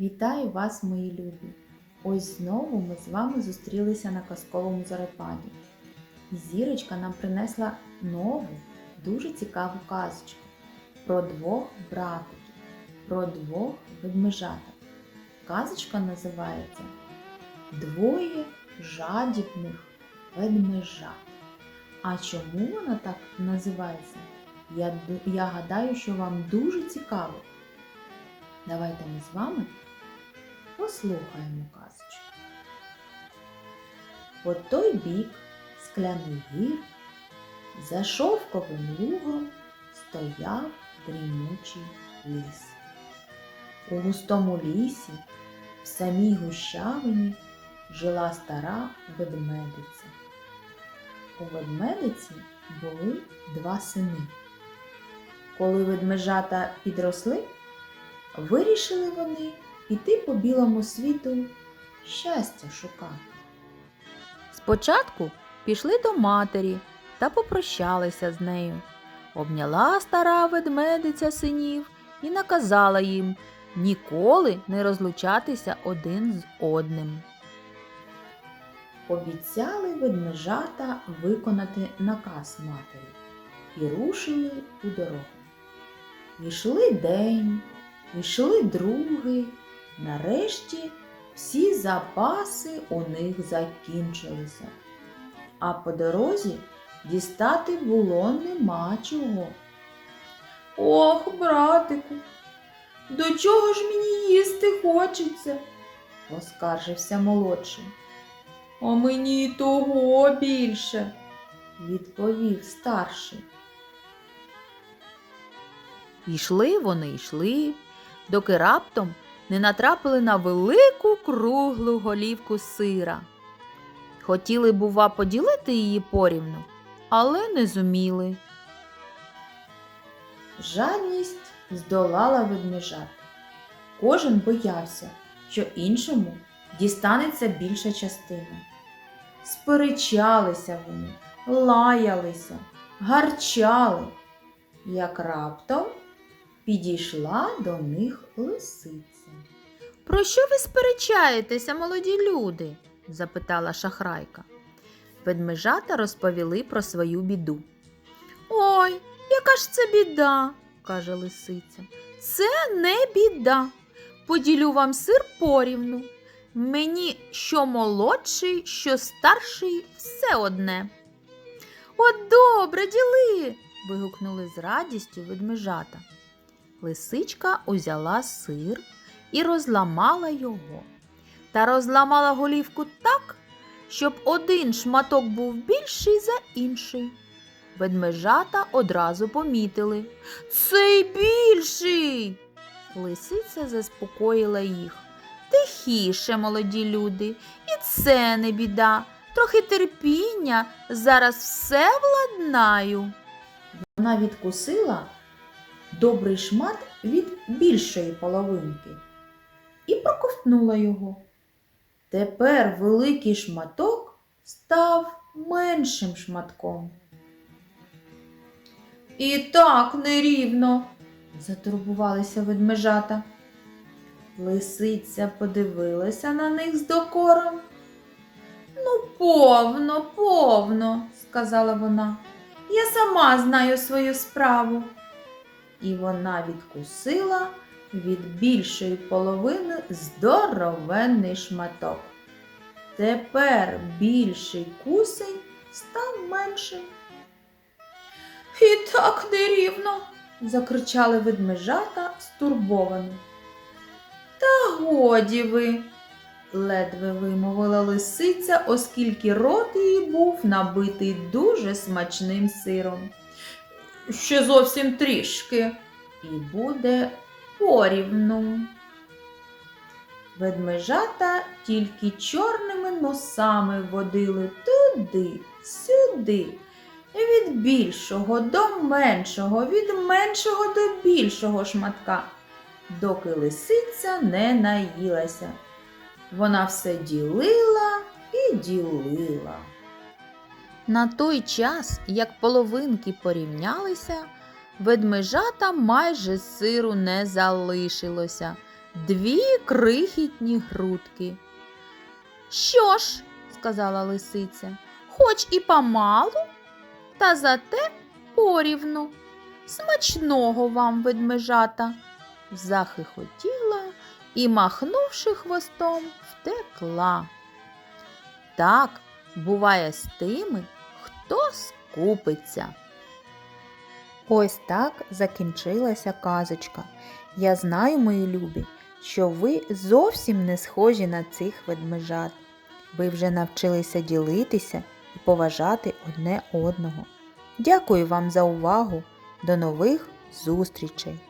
Вітаю вас, мої любі! Ось знову ми з вами зустрілися на казковому зарепаді. Зірочка нам принесла нову, дуже цікаву казочку про двох братиків, про двох ведмежаток. Казочка називається Двоє жадібних ведмежат. А чому вона так називається? Я, я гадаю, що вам дуже цікаво. Давайте ми з вами послухаємо казочку. По той бік скляний гір за шовковим лугом стояв дрімучий ліс. У густому лісі, в самій гущавині, жила стара ведмедиця. У ведмедиці були два сини. Коли ведмежата підросли, Вирішили вони піти по білому світу щастя шукати. Спочатку пішли до матері та попрощалися з нею. Обняла стара ведмедиця синів і наказала їм ніколи не розлучатися один з одним. Обіцяли ведмежата виконати наказ матері і рушили у дорогу. Ішли день, ішли другий, нарешті всі запаси у них закінчилися. А по дорозі дістати було нема чого. Ох, братику, до чого ж мені їсти хочеться? поскаржився молодший. А мені й того більше, відповів старший. Йшли вони йшли, доки раптом не натрапили на велику круглу голівку сира. Хотіли, бува, поділити її порівну, але не зуміли. Жадність здолала ведмежат. Кожен боявся, що іншому дістанеться більша частина. Сперечалися вони, лаялися, гарчали, як раптом підійшла до них лисиця. Про що ви сперечаєтеся, молоді люди? запитала шахрайка. Ведмежата розповіли про свою біду. Ой, яка ж це біда, каже лисиця. Це не біда. Поділю вам сир порівну. Мені що молодший, що старший все одне. От добре, діли. вигукнули з радістю ведмежата. Лисичка узяла сир і розламала його. Та розламала голівку так, щоб один шматок був більший за інший. Ведмежата одразу помітили. Цей більший. Лисиця заспокоїла їх. Тихіше, молоді люди, і це не біда. Трохи терпіння, зараз все владнаю. Вона відкусила добрий шмат від більшої половинки проковтнула його. Тепер великий шматок став меншим шматком. І так нерівно, затурбувалися ведмежата. Лисиця подивилася на них з докором. Ну, повно, повно, сказала вона. Я сама знаю свою справу. І вона відкусила від більшої половини здоровенний шматок. Тепер більший кусень став меншим. І так нерівно, закричали ведмежата стурбовано. Та годі ви, ледве вимовила лисиця, оскільки рот її був набитий дуже смачним сиром. Ще зовсім трішки, і буде порівну. Ведмежата тільки чорними носами водили туди, сюди, від більшого до меншого, від меншого до більшого шматка, доки лисиця не наїлася. Вона все ділила і ділила. На той час, як половинки порівнялися, ведмежата майже сиру не залишилося. дві крихітні грудки. Що ж, сказала лисиця, хоч і помалу, та зате порівну. Смачного вам, ведмежата, захихотіла і, махнувши хвостом, втекла. Так буває з тими, хто скупиться. Ось так закінчилася казочка. Я знаю, мої любі, що ви зовсім не схожі на цих ведмежат. Ви вже навчилися ділитися і поважати одне одного. Дякую вам за увагу. До нових зустрічей!